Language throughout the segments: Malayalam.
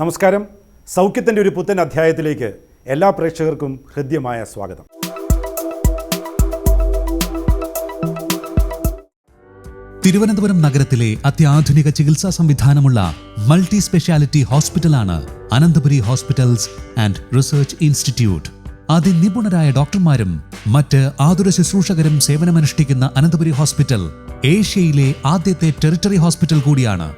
നമസ്കാരം. സൗഖ്യത്തിന്റെ ഒരു പുത്തൻ അധ്യായത്തിലേക്ക് എല്ലാ പ്രേക്ഷകർക്കും ഹൃദ്യമായ സ്വാഗതം. തിരുവനന്തപുരം നഗരത്തിലെ അത്യാധുനിക ചികിത്സാ സംവിധാനമുള്ള മൾട്ടി സ്പെഷ്യാലിറ്റി ഹോസ്പിറ്റലാണ് Ananthapuri hospitals and research institute. അതിനിപുണരായ ഡോക്ടർമാരും മറ്റ് ആതുര ശുശ്രൂഷകരും സേവനമനുഷ്ഠിക്കുന്ന അനന്തപുരി ഹോസ്പിറ്റൽ ഏഷ്യയിലെ ആദ്യത്തെ ടെറിട്ടറി ഹോസ്പിറ്റൽ കൂടിയാണ്.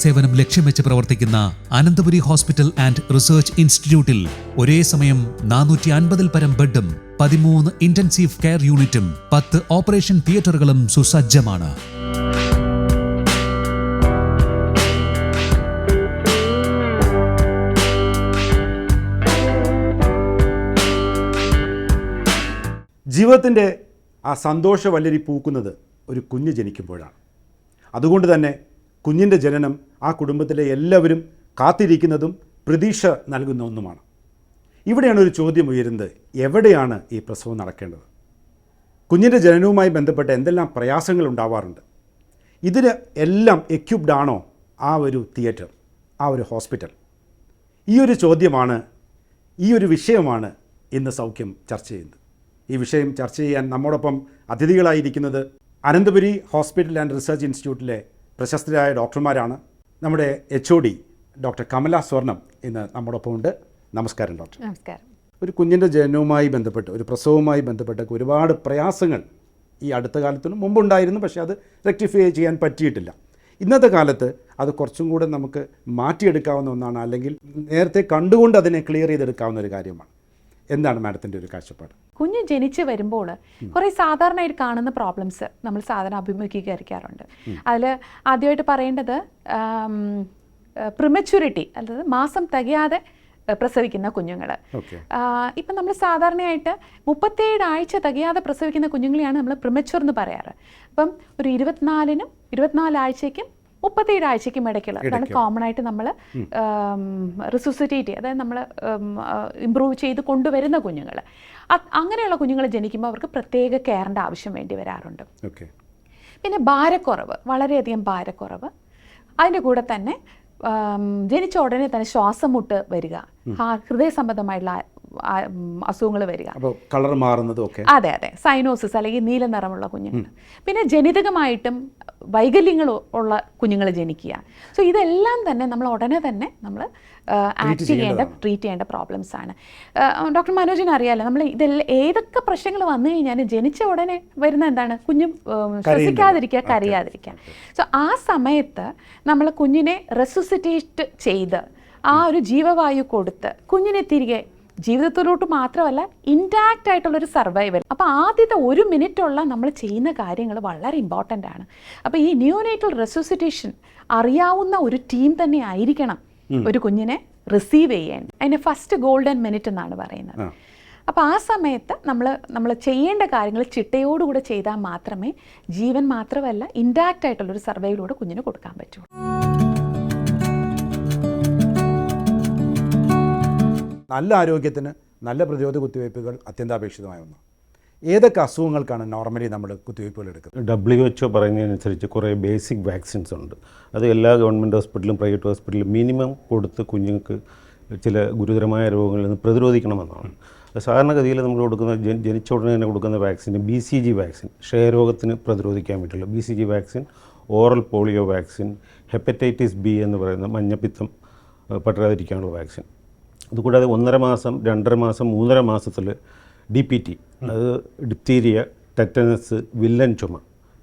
സേവനം ലക്ഷ്യം വെച്ച് പ്രവർത്തിക്കുന്ന അനന്തപുരി ഹോസ്പിറ്റൽ ആൻഡ് റിസർച്ച് ഇൻസ്റ്റിറ്റ്യൂട്ടിൽ ഒരേ സമയം നാനൂറ്റി അൻപതിൽ പരം ബെഡും പതിമൂന്ന് ഇന്റൻസീവ് കെയർ യൂണിറ്റും പത്ത് ഓപ്പറേഷൻ തിയേറ്ററുകളും സുസജ്ജമാണ്. ജീവിതത്തിന്റെ ആ സന്തോഷ വല്ലരി പൂക്കുന്നത് ഒരു കുഞ്ഞ് ജനിക്കുമ്പോഴാണ്. അതുകൊണ്ട് തന്നെ കുഞ്ഞിന്റെ ജനനം ആ കുടുംബത്തിലെ എല്ലാവരും കാത്തിരിക്കുന്നതും പ്രതീക്ഷ നൽകുന്ന ഒന്നുമാണ്. ഇവിടെയാണ് ഒരു ചോദ്യം ഉയരുന്നത്. എവിടെയാണ് ഈ പ്രസവം നടക്കേണ്ടത്? കുഞ്ഞിന്റെ ജനനവുമായി ബന്ധപ്പെട്ട് എന്തെല്ലാം പ്രയാസങ്ങൾ ഉണ്ടാവാറുണ്ട്? ഇതിന് എല്ലാം എക്യുപ്ഡ് ആണോ ആ ഒരു തിയേറ്റർ ആ ഒരു ഹോസ്പിറ്റൽ ഈ ഒരു ചോദ്യമാണ് ഈ ഒരു വിഷയമാണ് ഇന്ന് സൗഖ്യം ചർച്ച ചെയ്യുന്നത്. ഈ വിഷയം ചർച്ച ചെയ്യാൻ നമ്മോടൊപ്പം അതിഥികളായിരിക്കുന്നത് അനന്തപുരി ഹോസ്പിറ്റൽ ആൻഡ് റിസർച്ച് ഇൻസ്റ്റിറ്റ്യൂട്ടിലെ പ്രശസ്തരായ ഡോക്ടർമാരാണ് നമ്മുടെ H O D doctor Kamala Swarnam ഇന്ന് നമ്മോടൊപ്പം ഉണ്ട്. നമസ്കാരം ഡോക്ടർ. നമസ്കാരം. ഒരു കുഞ്ഞിന്റെ ജനനവുമായി ബന്ധപ്പെട്ട് ഒരു പ്രസവവുമായി ബന്ധപ്പെട്ടൊക്കെ ഒരുപാട് പ്രയാസങ്ങൾ ഈ അടുത്ത കാലത്തിനും മുമ്പുണ്ടായിരുന്നു. പക്ഷേ അത് റെക്ടിഫൈ ചെയ്യാൻ പറ്റിയിട്ടില്ല. ഇന്നത്തെ കാലത്ത് അത് കുറച്ചും കൂടെ നമുക്ക് മാറ്റിയെടുക്കാവുന്ന ഒന്നാണ്. അല്ലെങ്കിൽ നേരത്തെ കണ്ടുകൊണ്ട് അതിനെ ക്ലിയർ ചെയ്തെടുക്കാവുന്ന ഒരു കാര്യമാണ്. എന്താണ് മാഡത്തിന്റെ ഒരു കാഴ്ചപ്പാട്? കുഞ്ഞ് ജനിച്ച് വരുമ്പോൾ കുറേ സാധാരണയായിട്ട് കാണുന്ന പ്രോബ്ലംസ് നമ്മൾ സാധാരണ അഭിമുഖീകരിക്കാറുണ്ട്. അതിൽ ആദ്യമായിട്ട് പറയേണ്ടത് പ്രിമച്യൂരിറ്റി അതായത് മാസം തികയാതെ പ്രസവിക്കുന്ന കുഞ്ഞുങ്ങൾ ഇപ്പം നമ്മൾ സാധാരണയായിട്ട് മുപ്പത്തേഴ് ആഴ്ച തികയാതെ പ്രസവിക്കുന്ന കുഞ്ഞുങ്ങളെയാണ് നമ്മൾ പ്രിമച്യൂർ എന്ന് പറയാറ്. അപ്പം ഒരു ഇരുപത്തിനാലിനും ഇരുപത്തിനാല് ആഴ്ചയ്ക്കും മുപ്പത്തേഴ് ആഴ്ചയ്ക്കും ഇടയ്ക്കുള്ള. അതാണ് കോമൺ ആയിട്ട് നമ്മൾ റിസുസിറ്റേറ്റ് അതായത് നമ്മൾ ഇമ്പ്രൂവ് ചെയ്ത് കൊണ്ടുവരുന്ന കുഞ്ഞുങ്ങൾ അങ്ങനെയുള്ള കുഞ്ഞുങ്ങൾ ജനിക്കുമ്പോൾ അവർക്ക് പ്രത്യേക കെയറിന്റെ ആവശ്യം വേണ്ടി വരാറുണ്ട്. പിന്നെ ഭാരക്കുറവ് വളരെയധികം ഭാരക്കുറവ്. അതിന്റെ കൂടെ തന്നെ ജനിച്ച ഉടനെ തന്നെ ശ്വാസം മുട്ട് വരിക ഹൃദയ സംബന്ധമായിട്ടുള്ള അസുഖങ്ങൾ വരിക. കളർ മാറുന്നതും ഒക്കെ. അതെ അതെ. സൈനോസിസ് അല്ലെങ്കിൽ നീല നിറമുള്ള കുഞ്ഞുങ്ങൾ. പിന്നെ ജനിതകമായിട്ടും വൈകല്യങ്ങൾ ഉള്ള കുഞ്ഞുങ്ങൾ ജനിക്കുക. സോ ഇതെല്ലാം തന്നെ നമ്മൾ ഉടനെ തന്നെ നമ്മൾ ആക്ട് ചെയ്യേണ്ട ട്രീറ്റ് ചെയ്യേണ്ട പ്രോബ്ലംസ് ആണ്. ഡോക്ടർ മനോജിന് അറിയാലോ നമ്മൾ ഇതെല്ലാം ഏതൊക്കെ പ്രശ്നങ്ങൾ വന്നു കഴിഞ്ഞാൽ ജനിച്ച ഉടനെ വരുന്ന എന്താണ്? കുഞ്ഞ് ശ്വസിക്കാതിരിക്കുക കരയാതിരിക്കുക. സോ ആ സമയത്ത് നമ്മൾ കുഞ്ഞിനെ റെസുസിറ്റേറ്റ് ചെയ്ത് ആ ഒരു ജീവവായു കൊടുത്ത് കുഞ്ഞിനെ തിരികെ ജീവിതത്തിലോട്ട് മാത്രമല്ല ഇൻടാക്റ്റ് ആയിട്ടുള്ളൊരു സർവൈവൽ അപ്പോൾ ആദ്യത്തെ ഒരു മിനിറ്റുള്ള നമ്മൾ ചെയ്യുന്ന കാര്യങ്ങൾ വളരെ ഇമ്പോർട്ടന്റ് ആണ്. അപ്പോൾ ഈ ന്യൂനേറ്റൽ റെസോസിറ്റേഷൻ അറിയാവുന്ന ഒരു ടീം തന്നെ ആയിരിക്കണം ഒരു കുഞ്ഞിനെ റിസീവ് ചെയ്യാൻ. അതിന്റെ ഫസ്റ്റ് ഗോൾഡൻ മിനിറ്റ് എന്നാണ് പറയുന്നത്. അപ്പോൾ ആ സമയത്ത് നമ്മൾ നമ്മൾ ചെയ്യേണ്ട കാര്യങ്ങൾ ചിട്ടയോടുകൂടെ ചെയ്താൽ മാത്രമേ ജീവൻ മാത്രമല്ല ഇൻടാക്റ്റ് ആയിട്ടുള്ളൊരു സർവൈവിലൂടെ കുഞ്ഞിന് കൊടുക്കാൻ പറ്റൂ. നല്ല ആരോഗ്യത്തിന് നല്ല പ്രതിരോധ കുത്തിവയ്പ്പുകൾ അത്യന്താപേക്ഷിതമായ ഒന്നാണ്. ഏതൊക്കെ അസുഖങ്ങൾക്കാണ് നോർമലി നമ്മൾ കുത്തിവയ്പ്പുകൾ എടുക്കുന്നത്? ഡബ്ല്യു എച്ച് പറയുന്നതിനനുസരിച്ച് കുറേ ബേസിക് വാക്സിൻസ് ഉണ്ട്. അത് എല്ലാ ഗവൺമെന്റ് ഹോസ്പിറ്റലും പ്രൈവറ്റ് ഹോസ്പിറ്റലും മിനിമം കൊടുത്ത് കുഞ്ഞുങ്ങൾക്ക് ചില ഗുരുതരമായ രോഗങ്ങളിൽ നിന്ന് പ്രതിരോധിക്കണമെന്നാണ്. സാധാരണഗതിയിൽ നമ്മൾ കൊടുക്കുന്ന ജനി- ജനിച്ച ഉടനെ തന്നെ കൊടുക്കുന്ന vaccine B C G vaccine ക്ഷയരോഗത്തിന് പ്രതിരോധിക്കാൻ പറ്റുള്ളൂ B C G vaccine oral polio vaccine hepatitis B എന്ന് പറയുന്ന മഞ്ഞപ്പിത്തം പടരാതിരിക്കാനുള്ള വാക്സിൻ അതുകൂടാതെ ഒന്നര മാസം രണ്ടര മാസം മൂന്നര മാസത്തിൽ ഡി പി ടി അത് ഡിപ്തീരിയ ടെറ്റനസ് വില്ലൻ ചുമ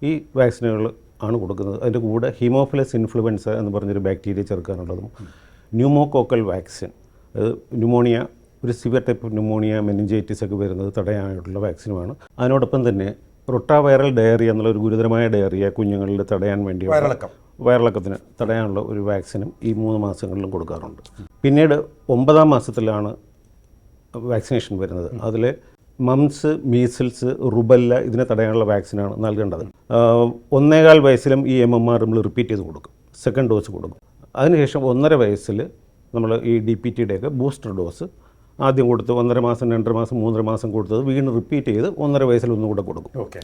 ഈ വാക്സിനുകൾ ആണ് കൊടുക്കുന്നത്. അതിന്റെ കൂടെ ഹീമോഫിലസ് ഇൻഫ്ലുവൻസ എന്ന് പറഞ്ഞൊരു ബാക്ടീരിയ ചേർക്കാനുള്ളതും ന്യൂമോകോക്കൽ വാക്സിൻ അത് ന്യൂമോണിയ ഒരു സിവിയർ ടൈപ്പ് ന്യൂമോണിയ മെനിഞ്ചൈറ്റിസ് ഒക്കെ വരുന്നത് തടയാനായിട്ടുള്ള വാക്സിനുമാണ്. അതിനോടൊപ്പം തന്നെ റൊട്ടാവൈറൽ ഡയറിയ എന്നുള്ള ഒരു ഗുരുതരമായ ഡയറിയ കുഞ്ഞുങ്ങളിൽ തടയാൻ വേണ്ടി വയറിളക്കം. വയറിളക്കത്തിന് തടയാനുള്ള ഒരു വാക്സിനും ഈ മൂന്ന് മാസങ്ങളിലും കൊടുക്കാറുണ്ട്. പിന്നീട് ഒമ്പതാം മാസത്തിലാണ് വാക്സിനേഷൻ വരുന്നത്. അതിൽ മംസ് മീസിൽസ് റുബല്ല ഇതിനെ തടയാനുള്ള വാക്സിനാണ് നൽകേണ്ടത്. ഒന്നേകാൽ വയസ്സിലും ഈ എം എം ആർ നമ്മൾ റിപ്പീറ്റ് ചെയ്ത് കൊടുക്കും. സെക്കൻഡ് ഡോസ് കൊടുക്കും. അതിനുശേഷം ഒന്നര വയസ്സിൽ നമ്മൾ ഈ ഡി പി ടിയുടെയൊക്കെ ബൂസ്റ്റർ ഡോസ് ആദ്യം കൊടുത്ത് ഒന്നര മാസം രണ്ടര മാസം മൂന്നര മാസം കൊടുത്തത് വീണ്ടും റിപ്പീറ്റ് ചെയ്ത് ഒന്നര വയസ്സിൽ ഒന്നുകൂടെ കൊടുക്കും. ഓക്കെ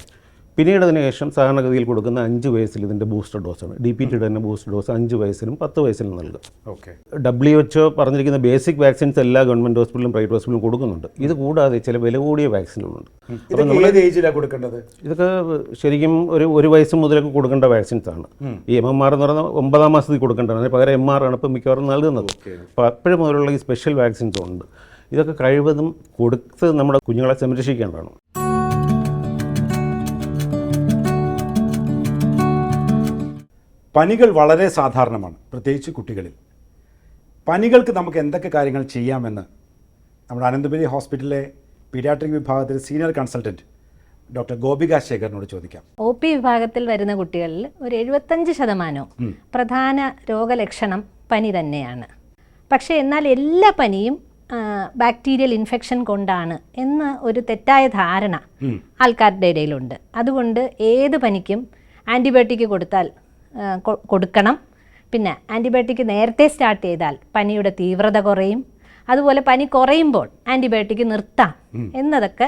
പിന്നീട് അതിന് ശേഷം സാധാരണഗതിയിൽ കൊടുക്കുന്ന അഞ്ച് വയസ്സിൽ ഇതിന്റെ ബൂസ്റ്റർ ഡോസാണ് ഡി പി ടിയുടെ തന്നെ ബൂസ്റ്റർ ഡോസ് അഞ്ച് വയസ്സിലും പത്ത് വയസ്സിലും നൽകും. ഓക്കെ ഡബ്ല്യു എച്ച് പറഞ്ഞിരിക്കുന്ന ബേസിക് വാക്സിൻസ് എല്ലാ ഗവൺമെന്റ് ഹോസ്പിറ്റലും പ്രൈവറ്റ് ഹോസ്പിറ്റലും കൊടുക്കുന്നുണ്ട്. ഇത് കൂടാതെ ചില വില കൂടിയ വാക്സിനുകളുണ്ട് അപ്പോൾ നമ്മൾ ഏജിലാണ് കൊടുക്കേണ്ടത്? ഇതൊക്കെ ശരിക്കും ഒരു ഒരു വയസ്സ് മുതലൊക്കെ കൊടുക്കേണ്ട വാക്സിൻസ് ആണ്. ഈ എം എം ആർ എന്ന് പറഞ്ഞാൽ ഒമ്പതാം മാസത്തിൽ കൊടുക്കേണ്ടതാണ്. പകരം എം ആർ ആണ് ഇപ്പോൾ മിക്കവാറും നൽകുന്നത്. അപ്പോൾ അപ്പോഴും മുതലുള്ള ഈ സ്പെഷ്യൽ വാക്സിൻസ് ഉണ്ട്. ഇതൊക്കെ കഴിവതും കൊടുത്ത് നമ്മുടെ കുഞ്ഞുങ്ങളെ സംരക്ഷിക്കേണ്ടതാണ്. പനികൾ വളരെ സാധാരണമാണ് പ്രത്യേകിച്ച് കുട്ടികളിൽ. പനികൾക്ക് നമുക്ക് എന്തൊക്കെ കാര്യങ്ങൾ ചെയ്യാമെന്ന് നമ്മുടെ അനന്തപുരി ഹോസ്പിറ്റലിലെ പീഡിയാട്രിക് വിഭാഗത്തിലെ സീനിയർ കൺസൾട്ടന്റ് ഡോക്ടർ ഗോപിക ശേഖറിനോട് ചോദിക്കാം. ഒ പി വിഭാഗത്തിൽ വരുന്ന കുട്ടികളിൽ ഒരു എഴുപത്തഞ്ച് ശതമാനവും പ്രധാന രോഗലക്ഷണം പനി തന്നെയാണ്. പക്ഷേ എന്നാൽ എല്ലാ പനിയും ബാക്ടീരിയൽ ഇൻഫെക്ഷൻ കൊണ്ടാണ് എന്ന ഒരു തെറ്റായ ധാരണ ആൾക്കാരുടെ ഇടയിലുണ്ട്. അതുകൊണ്ട് ഏത് പനിക്കും ആന്റിബയോട്ടിക് കൊടുത്താൽ കൊടുക്കണം. പിന്നെ ആന്റിബയോട്ടിക് നേരത്തെ സ്റ്റാർട്ട് ചെയ്താൽ പനിയുടെ തീവ്രത കുറയും. അതുപോലെ പനി കുറയുമ്പോൾ ആന്റിബയോട്ടിക് നിർത്താം എന്നതൊക്കെ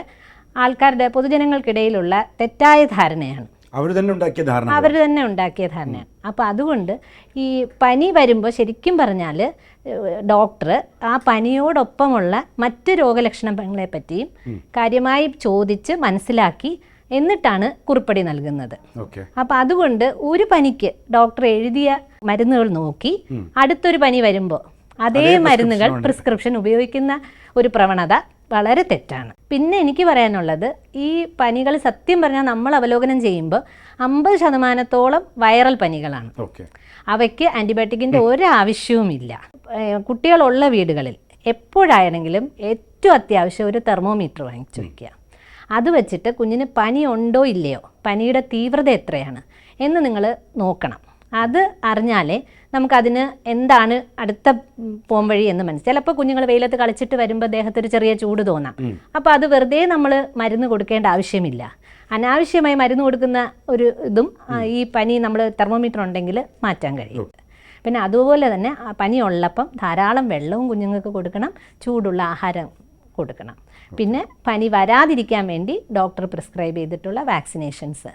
ആൾക്കാരുടെ പൊതുജനങ്ങൾക്കിടയിലുള്ള തെറ്റായ ധാരണയാണ്. അവർ തന്നെ ഉണ്ടാക്കിയ ധാരണ അവർ തന്നെ ഉണ്ടാക്കിയ ധാരണയാണ് അപ്പോൾ അതുകൊണ്ട് ഈ പനി വരുമ്പോൾ ശരിക്കും പറഞ്ഞാൽ ഡോക്ടർ ആ പനിയോടൊപ്പമുള്ള മറ്റ് രോഗലക്ഷണങ്ങളെ പറ്റിയും കാര്യമായി ചോദിച്ച് മനസ്സിലാക്കി എന്നിട്ടാണ് കുറിപ്പടി നൽകുന്നത്. അപ്പം അപ്പോൾ അതുകൊണ്ട് ഒരു പനിക്ക് ഡോക്ടർ എഴുതിയ മരുന്നുകൾ നോക്കി അടുത്തൊരു പനി വരുമ്പോൾ അതേ മരുന്നുകൾ പ്രിസ്ക്രിപ്ഷൻ ഉപയോഗിക്കുന്ന ഒരു പ്രവണത വളരെ തെറ്റാണ്. പിന്നെ എനിക്ക് പറയാനുള്ളത് ഈ പനികൾ സത്യം പറഞ്ഞാൽ നമ്മൾ അവലോകനം ചെയ്യുമ്പോൾ അമ്പത് ശതമാനത്തോളം വൈറൽ പനികളാണ്. ഓക്കെ. അവയ്ക്ക് ആന്റിബയോട്ടിക്കിന്റെ ഒരാവശ്യവുമില്ല കുട്ടികളുള്ള വീടുകളിൽ എപ്പോഴായിരുന്നെങ്കിലും ഏറ്റവും അത്യാവശ്യം ഒരു തെർമോമീറ്റർ വാങ്ങിച്ചു വയ്ക്കുക അത് വെച്ചിട്ട് കുഞ്ഞിന് പനി ഉണ്ടോ ഇല്ലയോ പനിയുടെ തീവ്രത എത്രയാണ് എന്ന് നിങ്ങൾ നോക്കണം. അത് അറിഞ്ഞാലേ നമുക്കതിന് എന്താണ് അടുത്ത പോംവഴി എന്ന് മനസ്സിൽ ചിലപ്പോൾ കുഞ്ഞുങ്ങൾ വെയിലത്ത് കളിച്ചിട്ട് വരുമ്പോൾ ദേഹത്തൊരു ചെറിയ ചൂട് തോന്നാം. അപ്പോൾ അത് വെറുതെ നമ്മൾ മരുന്ന് കൊടുക്കേണ്ട ആവശ്യമില്ല. അനാവശ്യമായി മരുന്ന് കൊടുക്കുന്ന ഒരു ഇതും ഈ പനി നമ്മൾ തെർമോമീറ്റർ ഉണ്ടെങ്കിൽ മാറ്റാൻ കഴിയും. പിന്നെ അതുപോലെ തന്നെ ആ പനി ഉള്ളപ്പം ധാരാളം വെള്ളവും കുഞ്ഞുങ്ങൾക്ക് കൊടുക്കണം ചൂടുള്ള ആഹാരം കൊടുക്കണം. പിന്നെ പനി വരാതിരിക്കാൻ വേണ്ടി ഡോക്ടർ പ്രിസ്ക്രൈബ് ചെയ്തിട്ടുള്ള വാക്സിനേഷൻസ്.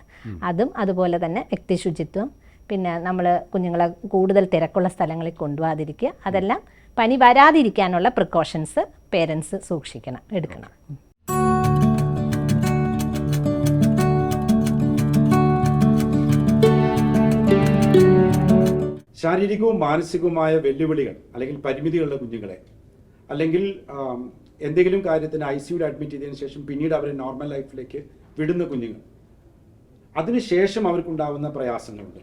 അതും അതുപോലെ തന്നെ വ്യക്തി ശുചിത്വം പിന്നെ നമ്മൾ കുഞ്ഞുങ്ങളെ കൂടുതൽ തിരക്കുള്ള സ്ഥലങ്ങളിൽ കൊണ്ടുപോകാതിരിക്കുക. അതെല്ലാം പനി വരാതിരിക്കാനുള്ള പ്രിക്കോഷൻസ് പേരൻസ് സൂക്ഷിക്കണം എടുക്കണം. ശാരീരികവും മാനസികവുമായ വെല്ലുവിളികൾ അല്ലെങ്കിൽ പരിമിതികളുടെ കുഞ്ഞുങ്ങളെ അല്ലെങ്കിൽ എന്തെങ്കിലും കാര്യത്തിന് ഐ സിയുയിൽ അഡ്മിറ്റ് ചെയ്തതിനു ശേഷം പിന്നീട് അവരെ നോർമൽ ലൈഫിലേക്ക് വിടുന്ന കുഞ്ഞുങ്ങൾ. അതിനുശേഷം അവർക്കുണ്ടാവുന്ന പ്രയാസങ്ങളുണ്ട്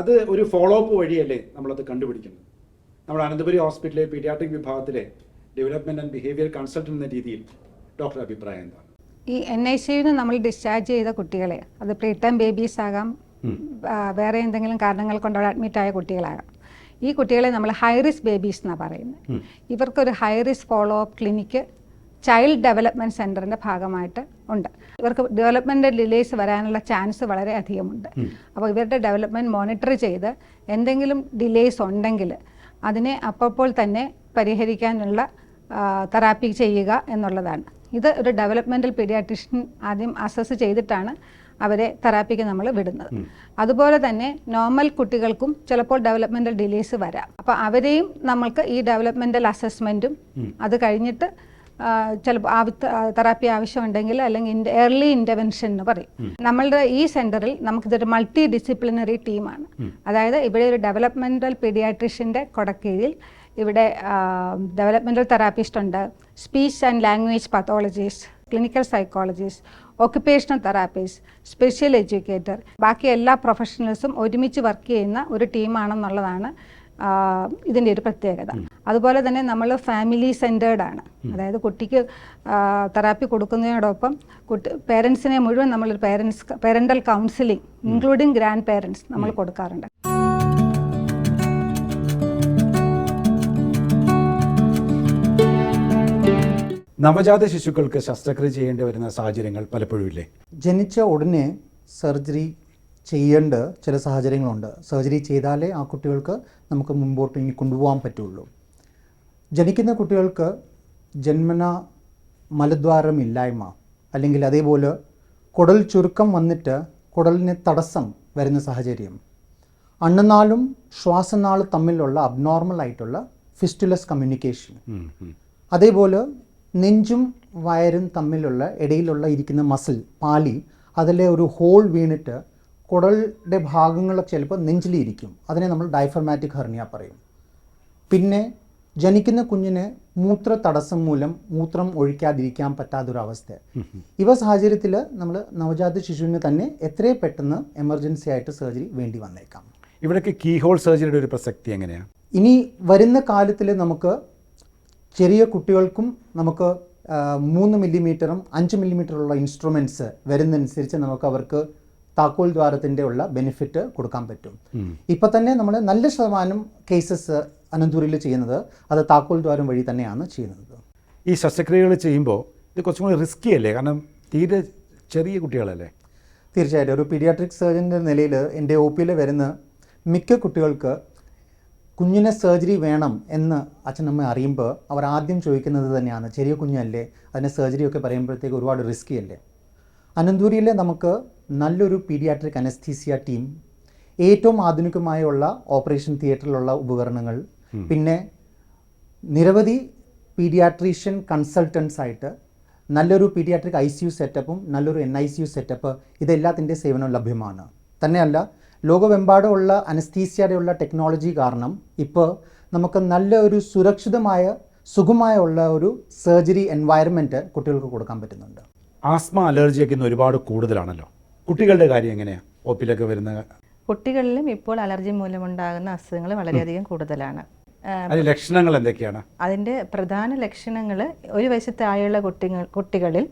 അത് ഒരു ഫോളോ അപ്പ് വഴിയല്ലേ നമ്മളത് കണ്ടുപിടിക്കുന്നത്? നമ്മുടെ അനന്തപുരി ഹോസ്പിറ്റലിലെ പീഡിയാട്രിക് വിഭാഗത്തിലെ ഡെവലപ്മെന്റ് ആൻഡ് ബിഹേവിയർ കൺസൾട്ടന്റ് എന്ന രീതിയിൽ ഡോക്ടർ അഭിപ്രായം എന്താണ്? ഈ എൻ ഐ സിയിൽ നിന്ന് നമ്മൾ ഡിസ്ചാർജ് ചെയ്ത കുട്ടികളെ അത് പ്രീ ടൈം ബേബീസ് ആകാം വേറെ എന്തെങ്കിലും കാരണങ്ങൾ കൊണ്ട് അവിടെ അഡ്മിറ്റ് ആയ കുട്ടികളാകാം. ഈ കുട്ടികളെ നമ്മൾ ഹൈ റിസ്ക് ബേബീസ് എന്നാണ് പറയുന്നത്. ഇവർക്കൊരു high risk follow up clinic child development സെന്ററിന്റെ ഭാഗമായിട്ട് ഉണ്ട്. ഇവർക്ക് ഡെവലപ്മെന്റ് ഡിലേസ് വരാനുള്ള ചാൻസ് വളരെ അധികമുണ്ട്. അപ്പോൾ ഇവരുടെ ഡെവലപ്മെന്റ് മോണിറ്റർ ചെയ്ത് എന്തെങ്കിലും ഡിലേസ് ഉണ്ടെങ്കിൽ അതിനെ അപ്പോൾ തന്നെ പരിഹരിക്കാനുള്ള തെറാപ്പി ചെയ്യുക എന്നുള്ളതാണ്. ഇത് ഒരു ഡെവലപ്മെന്റൽ പീഡിയാട്രിഷ്യൻ ആദ്യം അസസ് ചെയ്തിട്ടാണ് അവരെ തെറാപ്പിക്ക് നമ്മൾ വിടുന്നത്. അതുപോലെ തന്നെ നോർമൽ കുട്ടികൾക്കും ചിലപ്പോൾ ഡെവലപ്മെന്റൽ ഡിലേസ് വരാം. അപ്പോൾ അവരെയും നമ്മൾക്ക് ഈ ഡെവലപ്മെന്റൽ അസസ്മെന്റും അത് കഴിഞ്ഞിട്ട് ചിലപ്പോൾ തെറാപ്പി ആവശ്യമുണ്ടെങ്കിൽ അല്ലെങ്കിൽ ഏർലി ഇന്റർവെൻഷൻ എന്ന് പറയും. നമ്മളുടെ ഈ സെന്ററിൽ നമുക്കിതൊരു മൾട്ടി ഡിസിപ്ലിനറി ടീമാണ് അതായത് ഇവിടെ ഒരു ഡെവലപ്മെന്റൽ പീഡിയാട്രിഷ്യന്റെ കൊടക്കീഴിൽ ഇവിടെ ഡെവലപ്മെന്റൽ തെറാപ്പിസ്റ്റ് ഉണ്ട്. Speech and language pathologist clinical psychologist occupational therapist special educator ബാക്കി എല്ലാ പ്രൊഫഷണൽസും ഒരുമിച്ച് വർക്ക് ചെയ്യുന്ന ഒരു ടീമാണെന്നുള്ളതാണ് ഇതിന്റെ ഒരു പ്രത്യേകത. അതുപോലെ തന്നെ നമ്മൾ ഫാമിലി സെന്റേർഡ് ആണ്. അതായത് കുട്ടിക്ക് തെറാപ്പി കൊടുക്കുന്നതിനോടൊപ്പം കുട്ടി പേരൻസിനെ മുഴുവൻ നമ്മൾ parents parental counselling including grandparents നമ്മൾ കൊടുക്കാറുണ്ട്. നവജാത ശിശുക്കൾക്ക് ശസ്ത്രക്രിയ ചെയ്യേണ്ടി വരുന്ന സാഹചര്യങ്ങൾ പലപ്പോഴും ഇല്ലേ? ജനിച്ച ഉടനെ സർജറി ചെയ്യേണ്ട ചില സാഹചര്യങ്ങളുണ്ട്. സർജറി ചെയ്താലേ ആ കുട്ടികൾക്ക് നമുക്ക് മുമ്പോട്ട് ഇനി കൊണ്ടുപോകാൻ പറ്റുള്ളൂ. ജനിക്കുന്ന കുട്ടികൾക്ക് ജന്മന മലദ്വാരം ഇല്ലായ്മ അല്ലെങ്കിൽ അതേപോലെ കുടൽ ചുരുക്കം വന്നിട്ട് കുടലിന് തടസ്സം വരുന്ന സാഹചര്യം. അണ്ണനാളും ശ്വാസനാളും തമ്മിലുള്ള അബ്നോർമൽ ആയിട്ടുള്ള ഫിസ്റ്റുലസ് കമ്മ്യൂണിക്കേഷൻ അതേപോലെ നെഞ്ചും വയറും തമ്മിലുള്ള ഇടയിലുള്ള ഇരിക്കുന്ന മസിൽ പാലി അതിലെ ഒരു ഹോൾ വീണിട്ട് കുടലിന്റെ ഭാഗങ്ങൾ ചിലപ്പോൾ നെഞ്ചിലിരിക്കും. അതിനെ നമ്മൾ ഡയഫർമാറ്റിക് ഹെർണിയ പറയും. പിന്നെ ജനിക്കുന്ന കുഞ്ഞിന് മൂത്ര തടസ്സം മൂലം മൂത്രം ഒഴിക്കാതിരിക്കാൻ പറ്റാത്തൊരവസ്ഥ. ഇവ സാഹചര്യത്തിൽ നമ്മൾ നവജാത ശിശുവിന് തന്നെ എത്രയും പെട്ടെന്ന് എമർജൻസി ആയിട്ട് സർജറി വേണ്ടി വന്നേക്കാം. ഇവിടേക്ക് കീഹോൾ സർജറിയുടെ ഒരു പ്രസക്തി എങ്ങനെയാണ് ഇനി വരുന്ന കാലത്തിൽ നമുക്ക് ചെറിയ കുട്ടികൾക്കും നമുക്ക് മൂന്ന് മില്ലിമീറ്ററും അഞ്ച് മില്ലിമീറ്ററുള്ള ഇൻസ്ട്രുമെന്റ്സ് വരുന്നതനുസരിച്ച് നമുക്ക് അവർക്ക് താക്കോൽ ദ്വാരത്തിന്റെ ഉള്ള ബെനിഫിറ്റ് കൊടുക്കാൻ പറ്റും. ഇപ്പം തന്നെ നമ്മൾ നല്ല ശതമാനം കേസസ് അനന്തൂരിൽ ചെയ്യുന്നത് അത് താക്കോൽ ദ്വാരം വഴി തന്നെയാണ് ചെയ്യുന്നത്. ഈ ശസ്ത്രക്രിയകൾ ചെയ്യുമ്പോൾ ഇത് കുറച്ചും കൂടി റിസ്കി അല്ലേ? കാരണം തീരെ ചെറിയ കുട്ടികളല്ലേ? തീർച്ചയായിട്ടും. ഒരു പീഡിയാട്രിക് സർജന്റെ നിലയിൽ എന്റെ ഒ പിയിൽ വരുന്ന മിക്ക കുട്ടികൾക്ക് കുഞ്ഞിനെ സർജറി വേണം എന്ന് അച്ഛനമ്മ അറിയുമ്പോൾ അവർ ആദ്യം ചോദിക്കുന്നത് തന്നെയാണ് ചെറിയ കുഞ്ഞല്ലേ? അതിന് സർജറി ഒക്കെ പറയുമ്പോഴത്തേക്ക് ഒരുപാട് റിസ്കി അല്ലേ? അനന്തൂരിയിൽ നമുക്ക് നല്ലൊരു പീഡിയാട്രിക് അനസ്തീസിയ ടീം ഏറ്റവും ആധുനികമായുള്ള ഓപ്പറേഷൻ തിയേറ്ററിലുള്ള ഉപകരണങ്ങൾ പിന്നെ നിരവധി പീഡിയാട്രീഷ്യൻ കൺസൾട്ടൻസ് ആയിട്ട് നല്ലൊരു പീഡിയാട്രിക് ഐ സി യു സെറ്റപ്പും നല്ലൊരു N I C U setup ഇതെല്ലാത്തിന്റെ സേവനം ലഭ്യമാണ്. തന്നെയല്ല ലോകമെമ്പാടുമുള്ള അനസ്തീസിയയുടെയുള്ള ടെക്നോളജി കാരണം ഇപ്പോൾ നമുക്ക് നല്ല ഒരു സുരക്ഷിതമായ സുഖമായ ഉള്ള ഒരു സർജറി എൻവയറമെന്റ് കുട്ടികൾക്ക് കൊടുക്കാൻ പറ്റുന്നുണ്ട്. ആസ്മ അലർജിയൊക്കെ ഇന്ന് ഒരുപാട് കൂടുതലാണല്ലോ. കുട്ടികളുടെ കാര്യം എങ്ങനെയാണ് ഒപ്പിലൊക്കെ വരുന്ന കുട്ടികളിലും ഇപ്പോൾ അലർജി മൂലമുണ്ടാകുന്ന അസുഖങ്ങൾ വളരെയധികം കൂടുതലാണ്. ലക്ഷണങ്ങൾ എന്തൊക്കെയാണ്? അതിന്റെ പ്രധാന ലക്ഷണങ്ങൾ ഒരു വയസ്സ് താഴെയുള്ള കുട്ടികൾ കുട്ടികളിൽ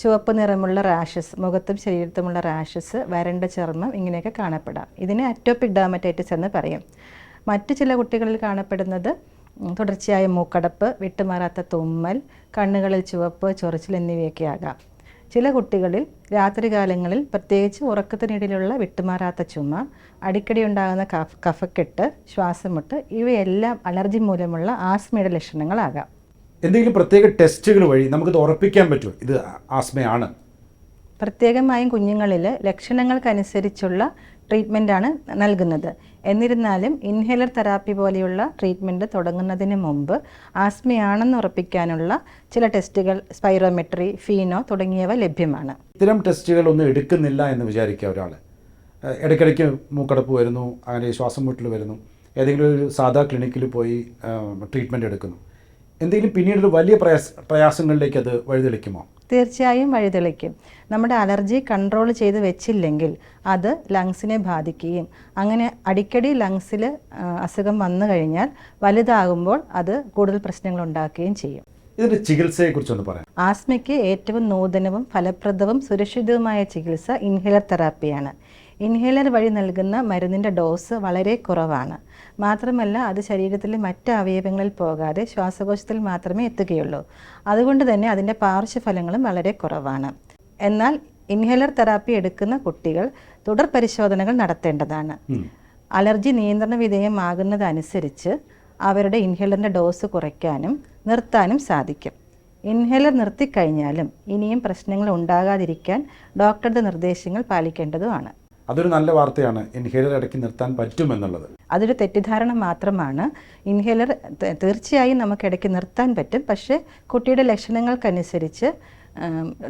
ചുവപ്പ് നിറമുള്ള റാഷസ് മുഖത്തും ശരീരത്തുമുള്ള റാഷസ് വരണ്ട ചർമ്മം ഇങ്ങനെയൊക്കെ കാണപ്പെടാം. ഇതിനെ അറ്റോപിക് ഡാമറ്റൈറ്റിസ് എന്ന് പറയും. മറ്റു ചില കുട്ടികളിൽ കാണപ്പെടുന്നത് തുടർച്ചയായ മൂക്കടപ്പ് വിട്ടുമാറാത്ത തുമ്മൽ കണ്ണുകളിൽ ചുവപ്പ് ചൊറിച്ചിൽ എന്നിവയൊക്കെ ആകാം. ചില കുട്ടികളിൽ രാത്രികാലങ്ങളിൽ പ്രത്യേകിച്ച് ഉറക്കത്തിനിടയിലുള്ള വിട്ടുമാറാത്ത ചുമ അടിക്കടി ഉണ്ടാകുന്ന കഫ് കഫക്കെട്ട് ശ്വാസമുട്ട് ഇവയെല്ലാം അലർജി മൂലമുള്ള ആസ്മയുടെ ലക്ഷണങ്ങളാകാം. എന്തെങ്കിലും പ്രത്യേക ടെസ്റ്റുകൾ വഴി നമുക്കിത് ഉറപ്പിക്കാൻ പറ്റുമോ? ഇത് ആസ്മയാണ്. പ്രത്യേകമായും കുഞ്ഞുങ്ങളിൽ ലക്ഷണങ്ങൾക്കനുസരിച്ചുള്ള ട്രീറ്റ്മെന്റാണ് നൽകുന്നത്. എന്നിരുന്നാലും ഇൻഹേലർ തെറാപ്പി പോലെയുള്ള ട്രീറ്റ്മെന്റ് തുടങ്ങുന്നതിന് മുമ്പ് ആസ്മയാണെന്ന് ഉറപ്പിക്കാനുള്ള ചില ടെസ്റ്റുകൾ സ്പൈറോമെട്രി ഫീനോ തുടങ്ങിയവ ലഭ്യമാണ്. ഇത്തരം ടെസ്റ്റുകൾ ഒന്നും എടുക്കുന്നില്ല എന്ന് വിചാരിക്കുക ഒരാൾ ഇടയ്ക്കിടയ്ക്ക് മൂക്കടപ്പ് വരുന്നു അങ്ങനെ ശ്വാസം മുട്ടൽ വരുന്നു. ഏതെങ്കിലും ഒരു സാധാ ക്ലിനിക്കിൽ പോയി ട്രീറ്റ്മെന്റ് എടുക്കുന്നു. എന്തെങ്കിലും പിന്നീട് ഒരു വലിയ പ്രയാസ പ്രയാസങ്ങളിലേക്ക് അത് വഴിതെളിക്കുമോ? തീർച്ചയായും വഴിതെളിക്കും. നമ്മുടെ അലർജി കൺട്രോൾ ചെയ്ത് വെച്ചില്ലെങ്കിൽ അത് ലങ്സിനെ ബാധിക്കുകയും അങ്ങനെ അടിക്കടി ലങ്സിൽ അസുഖം വന്നു കഴിഞ്ഞാൽ വലുതാകുമ്പോൾ അത് കൂടുതൽ പ്രശ്നങ്ങൾ ഉണ്ടാക്കുകയും ചെയ്യും. ഇതിന്റെ ചികിത്സയെക്കുറിച്ചൊന്ന് പറയാം. ആസ്മയ്ക്ക് ഏറ്റവും നൂതനവും ഫലപ്രദവും സുരക്ഷിതവുമായ ചികിത്സ ഇൻഹേലർ തെറാപ്പിയാണ്. ഇൻഹേലർ വഴി നൽകുന്ന മരുന്നിന്റെ ഡോസ് വളരെ കുറവാണ്. മാത്രമല്ല അത് ശരീരത്തിലെ മറ്റ് അവയവങ്ങളിൽ പോകാതെ ശ്വാസകോശത്തിൽ മാത്രമേ എത്തുകയുള്ളൂ. അതുകൊണ്ട് തന്നെ അതിന്റെ പാർശ്വഫലങ്ങളും വളരെ കുറവാണ്. എന്നാൽ ഇൻഹേലർ തെറാപ്പി എടുക്കുന്ന കുട്ടികൾ തുടർ പരിശോധനകൾ നടത്തേണ്ടതാണ്. അലർജി നിയന്ത്രണ വിധേയമാകുന്നതനുസരിച്ച് അവരുടെ ഇൻഹേലറിന്റെ ഡോസ് കുറയ്ക്കാനും നിർത്താനും സാധിക്കും. ഇൻഹേലർ നിർത്തിക്കഴിഞ്ഞാലും ഇനിയും പ്രശ്നങ്ങൾ ഉണ്ടാകാതിരിക്കാൻ ഡോക്ടറുടെ നിർദ്ദേശങ്ങൾ പാലിക്കേണ്ടതുമാണ്. അതൊരു നല്ല വാർത്തയാണ്. ഇൻഹേലർ ഇടയ്ക്ക് നിർത്താൻ പറ്റുമെന്നുള്ളത് അതൊരു തെറ്റിദ്ധാരണ മാത്രമാണ്. ഇൻഹേലർ തീർച്ചയായും നമുക്ക് ഇടയ്ക്ക് നിർത്താൻ പറ്റും. പക്ഷേ കുട്ടിയുടെ ലക്ഷണങ്ങൾക്കനുസരിച്ച്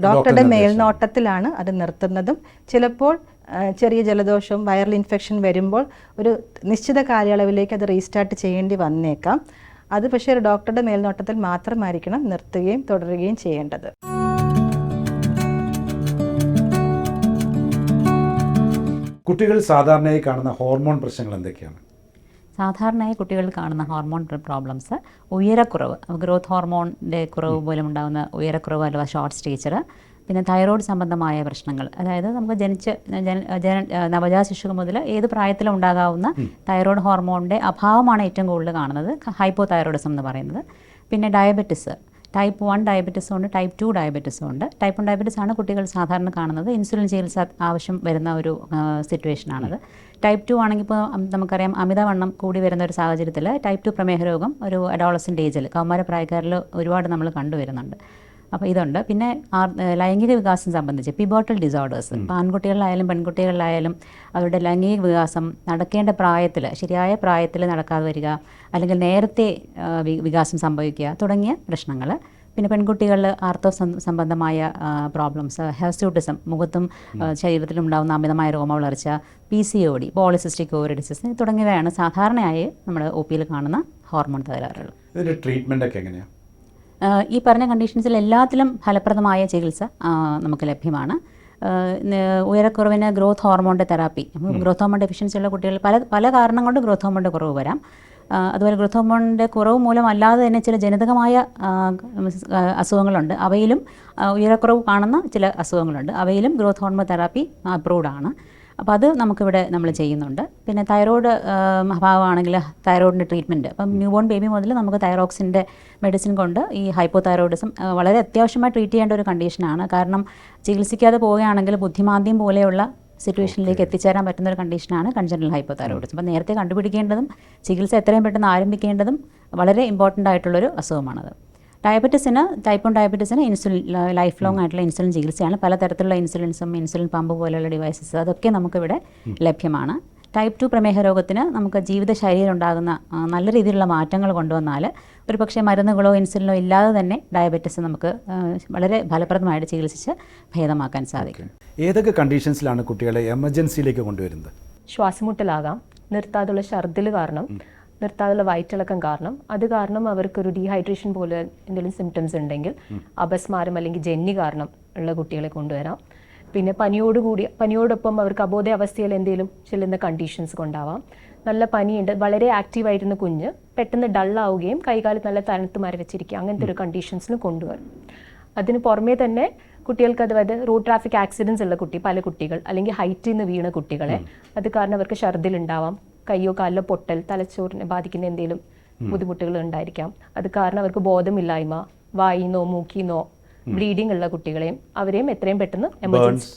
ഡോക്ടറുടെ മേൽനോട്ടത്തിലാണ് അത് നിർത്തുന്നതും. ചിലപ്പോൾ ചെറിയ ജലദോഷം വൈറൽ ഇൻഫെക്ഷൻ വരുമ്പോൾ ഒരു നിശ്ചിത കാലയളവിലേക്ക് അത് റീസ്റ്റാർട്ട് ചെയ്യേണ്ടി വന്നേക്കാം. അത് പക്ഷേ ഒരു ഡോക്ടറുടെ മേൽനോട്ടത്തിൽ മാത്രമായിരിക്കണം നിർത്തുകയും തുടരുകയും ചെയ്യേണ്ടത്. കുട്ടികൾ സാധാരണയായി കാണുന്ന ഹോർമോൺ പ്രശ്നങ്ങൾ എന്തൊക്കെയാണ്? സാധാരണയായി കുട്ടികൾ കാണുന്ന ഹോർമോൺ പ്രോബ്ലംസ് ഉയരക്കുറവ് ഗ്രോത്ത് ഹോർമോണിന്റെ കുറവ് മൂലം ഉണ്ടാകുന്ന ഉയരക്കുറവ് അല്ലെങ്കിൽ ഷോർട്ട് സ്റ്റേച്ചർ പിന്നെ തൈറോയ്ഡ് സംബന്ധമായ പ്രശ്നങ്ങൾ. അതായത് നമുക്ക് ജനിച്ച ജന- ജന നവജാത ശിശു മുതൽ ഏത് പ്രായത്തിലും ഉണ്ടാകാവുന്ന തൈറോയ്ഡ് ഹോർമോണിന്റെ അഭാവമാണ് ഏറ്റവും കൂടുതൽ കാണുന്നത് ഹൈപ്പോ തൈറോയിഡിസം എന്ന് പറയുന്നത്. പിന്നെ ഡയബറ്റിസ് ടൈപ്പ് വൺ ഡയബറ്റിസും ഉണ്ട് ടൈപ്പ് ടു ഡയബറ്റിസും ഉണ്ട്. ടൈപ്പ് വൺ ഡയബറ്റിസ് ആണ് കുട്ടികൾ സാധാരണ കാണുന്നത്. ഇൻസുലിൻ ചികിത്സ ആവശ്യം വരുന്ന ഒരു സിറ്റുവേഷനാണത് ടൈപ്പ് ടു ആണെങ്കിൽ ഇപ്പോൾ നമുക്കറിയാം അമിതവണ്ണം കൂടി വരുന്ന ഒരു സാഹചര്യത്തിൽ ടൈപ്പ് ടു പ്രമേഹ രോഗം ഒരു അഡോളസന്റ് ഏജിൽ കൗമാര കൗമാരപ്രായക്കാരിൽ ഒരുപാട് നമ്മൾ കണ്ടുവരുന്നുണ്ട്. അപ്പോൾ ഇതുണ്ട്. പിന്നെ ലൈംഗിക വികാസം സംബന്ധിച്ച് പിബോട്ടൽ ഡിസോർഡേഴ്സ് ഇപ്പോൾ ആൺകുട്ടികളിലായാലും പെൺകുട്ടികളിലായാലും അവരുടെ ലൈംഗിക വികാസം നടക്കേണ്ട പ്രായത്തിൽ ശരിയായ പ്രായത്തിൽ നടക്കാതെ വരിക അല്ലെങ്കിൽ നേരത്തെ വികാസം സംഭവിക്കുക തുടങ്ങിയ പ്രശ്നങ്ങൾ പിന്നെ പെൺകുട്ടികളിൽ ആർത്തവ സംബന്ധമായ പ്രോബ്ലംസ് ഹെർസ്യൂട്ടിസം മുഖത്തും ശരീരത്തിലും ഉണ്ടാകുന്ന അമിതമായ രോമ വളർച്ച P C O D polycystic ഓവറിഡിസിസ് തുടങ്ങിയവയാണ് സാധാരണയായി നമ്മൾ ഒ പിയിൽ കാണുന്ന ഹോർമോൺ തകരാറുകൾ. ഇതിന്റെ ട്രീറ്റ്മെന്റ് ഒക്കെ എങ്ങനെയാണ് ഈ പറഞ്ഞ കണ്ടീഷൻസിൽ എല്ലാത്തിലും ഫലപ്രദമായ ചികിത്സ നമുക്ക് ലഭ്യമാണ്. ഉയരക്കുറവിന് ഗ്രോത്ത് ഹോർമോണിന്റെ തെറാപ്പി ഗ്രോത്ത് ഹോർമോൺ ഡെഫിഷ്യൻസി ഉള്ള കുട്ടികൾ പല പല കാരണം കൊണ്ട് ഗ്രോത്ത് ഹോർമോണിന്റെ കുറവ് വരാം. അതുപോലെ ഗ്രോത്ത് ഹോർമോണിന്റെ കുറവ് മൂലം അല്ലാതെ തന്നെ ചില ജനിതകമായ അസുഖങ്ങളുണ്ട്. അവയിലും ഉയരക്കുറവ് കാണുന്ന ചില അസുഖങ്ങളുണ്ട്. അവയിലും ഗ്രോത്ത് ഹോർമോൺ തെറാപ്പി അപ്രൂവ്ഡ് ആണ്. അപ്പോൾ അത് നമുക്കിവിടെ നമ്മൾ ചെയ്യുന്നുണ്ട്. പിന്നെ തൈറോയ്ഡ് അഭാവമാണെങ്കിൽ തൈറോയിഡിന്റെ ട്രീറ്റ്മെന്റ് അപ്പം ന്യൂ ബോൺ ബേബി മുതൽ നമുക്ക് തൈറോക്സിന്റെ മെഡിസിൻ കൊണ്ട് ഈ ഹൈപ്പോ തൈറോയിഡിസം വളരെ അത്യാവശ്യമായി ട്രീറ്റ് ചെയ്യേണ്ട ഒരു കണ്ടീഷനാണ് കാരണം ചികിത്സിക്കാതെ പോവുകയാണെങ്കിൽ ബുദ്ധിമാന്ദ്യം പോലെയുള്ള സിറ്റുവേഷനിലേക്ക് എത്തിച്ചേരാൻ പറ്റുന്ന ഒരു കണ്ടീഷനാണ് കൺജനറൽ ഹൈപ്പോ തൈറോയിഡിസം അപ്പം നേരത്തെ കണ്ടുപിടിക്കേണ്ടതും ചികിത്സ എത്രയും പെട്ടെന്ന് ആരംഭിക്കേണ്ടതും വളരെ ഇമ്പോർട്ടന്റ് ആയിട്ടുള്ളൊരു അസുഖമാണത്. ഡയബറ്റീസിന് ടൈപ്പ് വൺ ഡയബറ്റീസിന് ഇൻസുലിൻ ലൈഫ് ലോങ് ആയിട്ടുള്ള ഇൻസുലിൻ ചികിത്സയാണ്. പലതരത്തിലുള്ള ഇൻസുലിൻസും ഇൻസുലിൻ പമ്പ് പോലെയുള്ള ഡിവൈസസ് അതൊക്കെ നമുക്കിവിടെ ലഭ്യമാണ്. ടൈപ്പ് ടു പ്രമേഹ രോഗത്തിന് നമുക്ക് ജീവിതശൈലിയിൽ ഉണ്ടാകുന്ന നല്ല രീതിയിലുള്ള മാറ്റങ്ങൾ കൊണ്ടുവന്നാൽ ഒരു പക്ഷേ മരുന്നുകളോ ഇൻസുലിനോ ഇല്ലാതെ തന്നെ ഡയബറ്റീസ് നമുക്ക് വളരെ ഫലപ്രദമായിട്ട് ചികിത്സിച്ച് ഭേദമാക്കാൻ സാധിക്കും. ഏതൊക്കെ കണ്ടീഷൻസിലാണ് കുട്ടികളെ എമർജൻസിയിലേക്ക് കൊണ്ടുവരുന്നത്? ശ്വാസമുട്ടലാകാം നിർത്താതുള്ള ഛർദിൽ കാരണം നിർത്താതുള്ള വയറ്റിളക്കം കാരണം. അത് കാരണം അവർക്കൊരു ഡീഹൈഡ്രേഷൻ പോലെ എന്തെങ്കിലും സിംറ്റംസ് ഉണ്ടെങ്കിൽ അപസ്മാരം അല്ലെങ്കിൽ ജന്നി കാരണം ഉള്ള കുട്ടികളെ കൊണ്ടുവരാം. പിന്നെ പനിയോടുകൂടി പനിയോടൊപ്പം അവർക്ക് അബോധാവസ്ഥയിൽ എന്തെങ്കിലും ചെല്ലുന്ന കണ്ടീഷൻസ് കൊണ്ടാവാം. നല്ല പനിയുണ്ട് വളരെ ആക്റ്റീവായിരുന്ന കുഞ്ഞ് പെട്ടെന്ന് ഡള്ളാവുകയും കൈകാലം നല്ല തണുത്ത് വെച്ചിരിക്കുക അങ്ങനത്തെ ഒരു കണ്ടീഷൻസിന് കൊണ്ടുവരും. അതിന് പുറമേ തന്നെ കുട്ടികൾക്ക് അതായത് റോഡ് ട്രാഫിക് ആക്സിഡൻസ് ഉള്ള കുട്ടി പല കുട്ടികൾ അല്ലെങ്കിൽ ഹൈറ്റിൽ നിന്ന് വീണ കുട്ടികളെ അത് കാരണം അവർക്ക് ഛർദിലുണ്ടാവാം കയ്യോ കാലിലോ പൊട്ടൽ തലച്ചോറിനെ ബാധിക്കുന്ന എന്തെങ്കിലും ബുദ്ധിമുട്ടുകൾ ഉണ്ടായിരിക്കാം. അത് കാരണം അവർക്ക് ബോധമില്ലായ്മ വായിന്നോ മൂക്കിന്നോ ബ്ലീഡിംഗ് ഉള്ള കുട്ടികളെയും അവരെയും എത്രയും പെട്ടെന്ന് എമർജൻസി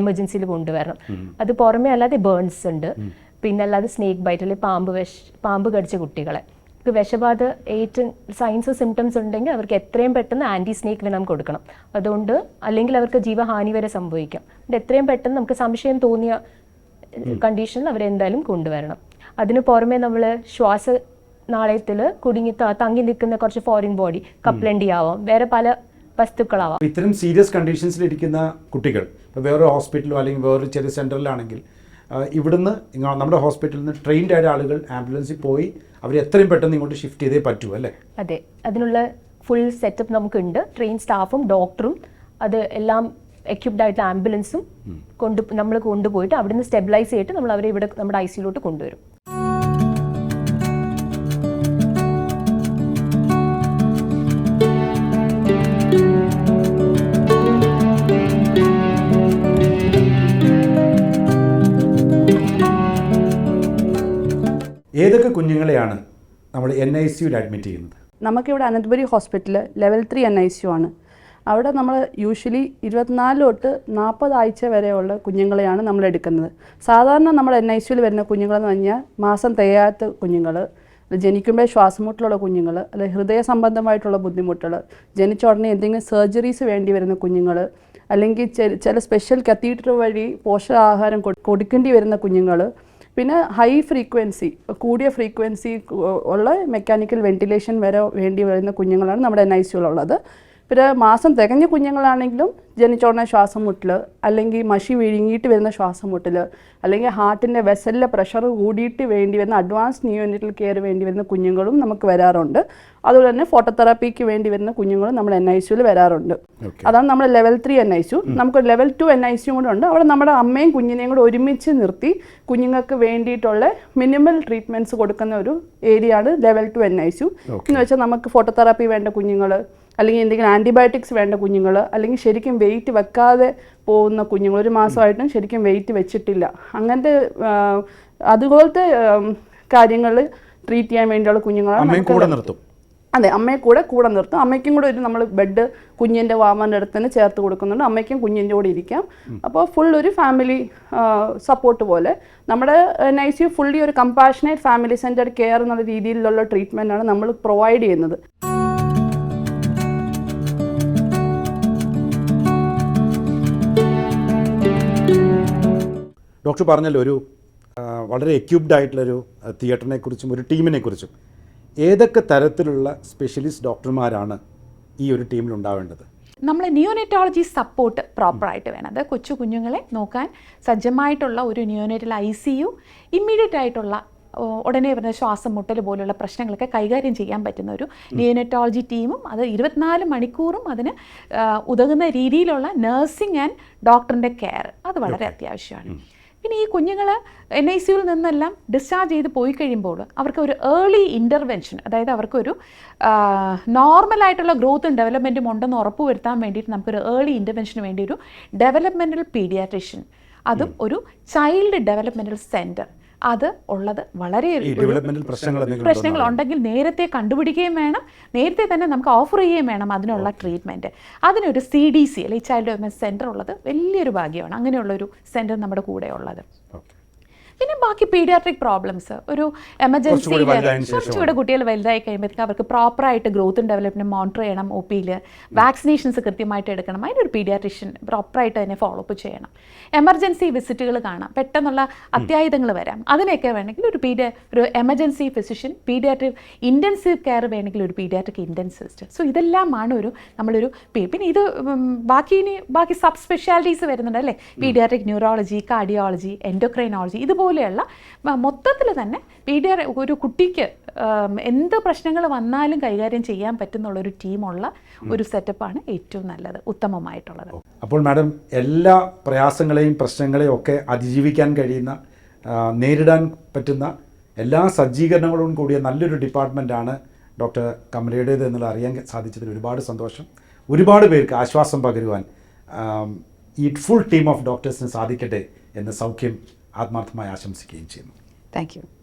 എമർജൻസിയിൽ കൊണ്ടുവരണം. അത് പുറമേ അല്ലാതെ ബേൺസ് ഉണ്ട്. പിന്നെ അല്ലാതെ സ്നേക്ക് ബൈറ്റ് അല്ലെങ്കിൽ പാമ്പ് വിഷ പാമ്പ് കടിച്ച കുട്ടികളെ. അവർക്ക് വിഷബാധ ഏറ്റവും സയൻസ് സിംറ്റംസ് ഉണ്ടെങ്കിൽ അവർക്ക് എത്രയും പെട്ടെന്ന് ആന്റി സ്നേക്ക് വെനം കൊടുക്കണം. അതുകൊണ്ട് അല്ലെങ്കിൽ അവർക്ക് ജീവഹാനി വരെ സംഭവിക്കാം. എത്രയും പെട്ടെന്ന് നമുക്ക് സംശയം തോന്നിയ കണ്ടീഷനിൽ അവരെന്തായാലും കൊണ്ടുവരണം. അതിന് പുറമെ നമ്മൾ ശ്വാസ നാളയത്തിൽ കുടുങ്ങി തങ്ങി നിൽക്കുന്ന കുറച്ച് ഫോറിൻ ബോഡി കപ്ലണ്ടി ആവാം വേറെ പല വസ്തുക്കളാവാം. ഇത്തരം സീരിയസ് കണ്ടീഷൻസിലിരിക്കുന്ന കുട്ടികൾ ഇപ്പോൾ വേറൊരു ഹോസ്പിറ്റലോ അല്ലെങ്കിൽ വേറൊരു ചെറിയ സെന്ററിലാണെങ്കിൽ ആ, ഇവിടുന്ന് നമ്മുടെ ഹോസ്പിറ്റലിൽ നിന്ന് ട്രെയിൻഡ് ആയ ആളുകൾ ആംബുലൻസിൽ പോയി അവർ എത്രയും പെട്ടെന്ന് ഇങ്ങോട്ട് ഷിഫ്റ്റ് ചെയ്തേ പറ്റൂ അല്ലേ? അതെ. അതിനുള്ള ഫുൾ സെറ്റപ്പ് നമുക്കുണ്ട്. ട്രെയിൻ സ്റ്റാഫും ഡോക്ടറും അത് എല്ലാം എക്യുപ്ഡ് ആയിട്ടുള്ള ആംബുലൻസും കൊണ്ട് നമ്മൾ കൊണ്ടുപോയിട്ട് അവിടുന്ന് സ്റ്റെബിലൈസ് ചെയ്തിട്ട് നമ്മൾ അവരെ ഇവിടെ നമ്മുടെ ഐ സിയിലോട്ട് കൊണ്ടുവരും. ഏതൊക്കെ കുഞ്ഞുങ്ങളെയാണ് നമ്മൾ എൻ ഐ സിയിൽ അഡ്മിറ്റ് ചെയ്യുന്നത്? നമുക്കിവിടെ Ananthapuri hospital level three N I C U ആണ് അവിടെ നമ്മൾ യൂഷ്വലി ഇരുപത്തിനാല് തൊട്ട് നാൽപ്പത് ആഴ്ച വരെയുള്ള കുഞ്ഞുങ്ങളെയാണ് നമ്മൾ എടുക്കുന്നത്. സാധാരണ നമ്മൾ എൻ ഐ സിയിൽ വരുന്ന കുഞ്ഞുങ്ങളെന്ന് പറഞ്ഞാൽ മാസം തികയാത്ത കുഞ്ഞുങ്ങൾ ജനിക്കുമ്പോഴേ ശ്വാസമുട്ടിലുള്ള കുഞ്ഞുങ്ങൾ അല്ലെങ്കിൽ ഹൃദയ സംബന്ധമായിട്ടുള്ള ബുദ്ധിമുട്ടുകൾ ജനിച്ച ഉടനെ എന്തെങ്കിലും സർജറീസ് വേണ്ടി വരുന്ന കുഞ്ഞുങ്ങൾ അല്ലെങ്കിൽ ചില സ്പെഷ്യൽ കത്തീറ്റർ വഴി പോഷകാഹാരം കൊടു- കൊടുക്കേണ്ടി വരുന്ന കുഞ്ഞുങ്ങൾ പിന്നെ ഹൈ ഫ്രീക്വൻസി കൂടിയ ഫ്രീക്വൻസി ഉള്ള മെക്കാനിക്കൽ വെന്റിലേഷൻ വരെ വേണ്ടി വരുന്ന കുഞ്ഞുങ്ങളാണ് നമ്മുടെ എൻ ഐ സിയിലുള്ളത് പിന്നെ മാസം തികഞ്ഞ കുഞ്ഞുങ്ങളാണെങ്കിലും ജനിച്ച ഉടനെ ശ്വാസം മുട്ടൽ അല്ലെങ്കിൽ മഷി വിഴുങ്ങിയിട്ട് വരുന്ന ശ്വാസം മുട്ടൽ അല്ലെങ്കിൽ ഹാർട്ടിന്റെ വെസലിലെ പ്രഷർ കൂടിയിട്ട് വേണ്ടി വരുന്ന അഡ്വാൻസ് നിയോനിറ്റൽ കെയർ വേണ്ടി വരുന്ന കുഞ്ഞുങ്ങളും നമുക്ക് വരാറുണ്ട്. അതുപോലെ തന്നെ ഫോട്ടോതെറാപ്പിക്ക് വേണ്ടി വരുന്ന കുഞ്ഞുങ്ങളും നമ്മൾ എൻ ഐ സിയിൽ വരാറുണ്ട്. അതാണ് നമ്മുടെ level three N I C നമുക്ക് ലെവൽ ടു എൻ ഐ സിയും കൂടെ ഉണ്ട്. അവിടെ നമ്മുടെ അമ്മയും കുഞ്ഞിനെയും കൂടെ ഒരുമിച്ച് നിർത്തി കുഞ്ഞുങ്ങൾക്ക് വേണ്ടിയിട്ടുള്ള മിനിമൽ ട്രീറ്റ്മെന്റ്സ് കൊടുക്കുന്ന ഒരു ഏരിയ ആണ് level two N I C എന്ന് വെച്ചാൽ നമുക്ക് ഫോട്ടോതെറാപ്പി വേണ്ട കുഞ്ഞുങ്ങൾ അല്ലെങ്കിൽ എന്തെങ്കിലും ആന്റിബയോട്ടിക്സ് വേണ്ട കുഞ്ഞുങ്ങൾ അല്ലെങ്കിൽ ശരിക്കും വെയിറ്റ് വെക്കാതെ പോകുന്ന കുഞ്ഞുങ്ങൾ ഒരു മാസമായിട്ടും ശരിക്കും വെയിറ്റ് വെച്ചിട്ടില്ല. അങ്ങനത്തെ അതുപോലത്തെ കാര്യങ്ങൾ ട്രീറ്റ് ചെയ്യാൻ വേണ്ടിയുള്ള കുഞ്ഞുങ്ങളാണ് കൂടെ നിർത്തും. അതെ അമ്മയെ കൂടെ കൂടെ നിർത്തും. അമ്മയ്ക്കും കൂടെ ഒരു നമ്മൾ ബെഡ് കുഞ്ഞിന്റെ വാമന്റെ അടുത്ത് തന്നെ ചേർത്ത് കൊടുക്കുന്നുണ്ട്. അമ്മയ്ക്കും കുഞ്ഞിന്റെ കൂടെ ഇരിക്കാം. അപ്പോൾ ഫുൾ ഒരു ഫാമിലി സപ്പോർട്ട് പോലെ. നമ്മുടെ എൻ ഐ സി ഫുള്ളി ഒരു കമ്പാഷനേറ്റ് ഫാമിലി സെന്റർ കെയർ എന്നുള്ള രീതിയിലുള്ള ട്രീറ്റ്മെന്റ് ആണ് നമ്മൾ പ്രൊവൈഡ് ചെയ്യുന്നത്. ഡോക്ടർ പറഞ്ഞല്ലോ ഒരു വളരെ എക്യൂബ്ഡ് ആയിട്ടുള്ളൊരു തിയേറ്ററിനെ കുറിച്ചും ഒരു ടീമിനെ കുറിച്ചും ഏതൊക്കെ തരത്തിലുള്ള സ്പെഷ്യലിസ്റ്റ് ഡോക്ടർമാരാണ് ഈ ഒരു ടീമിൽ ഉണ്ടാവേണ്ടത് നമ്മൾ നിയോനെറ്റോളജി സപ്പോർട്ട് പ്രോപ്പറായിട്ട് വേണം. അത് കൊച്ചു കുഞ്ഞുങ്ങളെ നോക്കാൻ സജ്ജമായിട്ടുള്ള ഒരു neonatal I C U immediate ആയിട്ടുള്ള ഉടനെ വരുന്ന ശ്വാസം മുട്ടൽ പോലുള്ള പ്രശ്നങ്ങളൊക്കെ കൈകാര്യം ചെയ്യാൻ പറ്റുന്ന ഒരു ന്യൂനെറ്റോളജി ടീമും അത് ഇരുപത്തിനാല് മണിക്കൂറും അതിന് ഉതകുന്ന രീതിയിലുള്ള നഴ്സിംഗ് ആൻഡ് ഡോക്ടറിന്റെ കെയർ അത് വളരെ അത്യാവശ്യമാണ്. പിന്നെ ഈ കുഞ്ഞുങ്ങൾ എൻ ഐ സിയിൽ നിന്നെല്ലാം ഡിസ്ചാർജ് ചെയ്ത് പോയി കഴിയുമ്പോൾ അവർക്ക് ഒരു ഏർലി ഇന്റർവെൻഷൻ അതായത് അവർക്കൊരു നോർമലായിട്ടുള്ള ഗ്രോത്തും ഡെവലപ്മെന്റും ഉണ്ടെന്ന് ഉറപ്പുവരുത്താൻ വേണ്ടിയിട്ട് നമുക്കൊരു ഏർലി ഇന്റർവെൻഷന് വേണ്ടി ഒരു ഡെവലപ്മെന്റൽ പീഡിയാട്രിഷ്യൻ അതും ഒരു ചൈൽഡ് ഡെവലപ്മെന്റൽ സെന്റർ അത് ഉള്ളത് വളരെ പ്രശ്നങ്ങൾ ഉണ്ടെങ്കിൽ നേരത്തെ കണ്ടുപിടിക്കുകയും വേണം. നേരത്തെ തന്നെ നമുക്ക് ഓഫർ ചെയ്യുകയും വേണം അതിനുള്ള ട്രീറ്റ്മെന്റ് അതിനൊരു സി ഡി സി അല്ലെങ്കിൽ ചൈൽഡ് ഡെവലപ്മെന്റ് സെന്റർ ഉള്ളത് വലിയൊരു ഭാഗ്യമാണ്. അങ്ങനെയുള്ളൊരു സെന്റർ നമ്മുടെ കൂടെ ഉള്ളത്. പിന്നെ ബാക്കി പീഡിയാട്രിക് പ്രോബ്ലംസ് ഒരു എമർജൻസി കുറച്ചുകൂടി കുട്ടികൾ വലുതായി കഴിയുമ്പോഴത്തേക്ക് അവർക്ക് പ്രോപ്പറായിട്ട് ഗ്രോത്തും ഡെവലപ്മെന്റും മോണിറ്റർ ചെയ്യണം ഒ പിയിൽ വാക്സിനേഷൻസ് കൃത്യമായിട്ട് എടുക്കണം. അതിനൊരു പീഡിയാട്രിഷ്യൻ പ്രോപ്പറായിട്ട് തന്നെ ഫോളോ അപ്പ് ചെയ്യണം. എമർജൻസി വിസിറ്റുകൾ കാണാം. പെട്ടെന്നുള്ള അത്യാഹിതങ്ങൾ വരാം. അതിനൊക്കെ വേണമെങ്കിൽ ഒരു പീഡിയ ഒരു emergency physician paediatric intensive care വേണമെങ്കിൽ ഒരു പീഡിയാട്രിക് ഇന്റൻസിസ്റ്റ് സോ ഇതെല്ലാമാണ് ഒരു നമ്മളൊരു പിന്നെ ഇത് ബാക്കി ഇനി ബാക്കി സബ് സ്പെഷ്യാലിറ്റീസ് വരുന്നുണ്ട് അല്ലേ? പീഡിയാട്രിക് ന്യൂറോളജി കാർഡിയോളജി എൻഡോക്രൈനോളജി ഇതുപോലെയുള്ള മൊത്തത്തിൽ തന്നെ പീഡിയ ഒരു കുട്ടിക്ക് എന്ത് പ്രശ്നങ്ങൾ വന്നാലും കൈകാര്യം ചെയ്യാൻ പറ്റുന്നുള്ള ഒരു ടീമുള്ള ഒരു സെറ്റപ്പാണ് ഏറ്റവും നല്ലത് ഉത്തമമായിട്ടുള്ളത്. അപ്പോൾ മാഡം എല്ലാ പ്രയാസങ്ങളെയും പ്രശ്നങ്ങളെയും ഒക്കെ അതിജീവിക്കാൻ കഴിയുന്ന നേരിടാൻ പറ്റുന്ന എല്ലാ സജ്ജീകരണങ്ങളോടും കൂടിയ നല്ലൊരു ഡിപ്പാർട്ട്മെന്റാണ് ഡോക്ടർ കമലയുടേത് എന്നുള്ള അറിയാൻ സാധിച്ചതിൽ ഒരുപാട് സന്തോഷം. ഒരുപാട് പേർക്ക് ആശ്വാസം പകരുവാൻ ഈ ഫുൾ ടീം ഓഫ് ഡോക്ടേഴ്സിന് സാധിക്കട്ടെ എന്ന സൗഖ്യം ആത്മാർത്ഥമായി ആശംസിക്കുകയും ചെയ്യുന്നു. താങ്ക്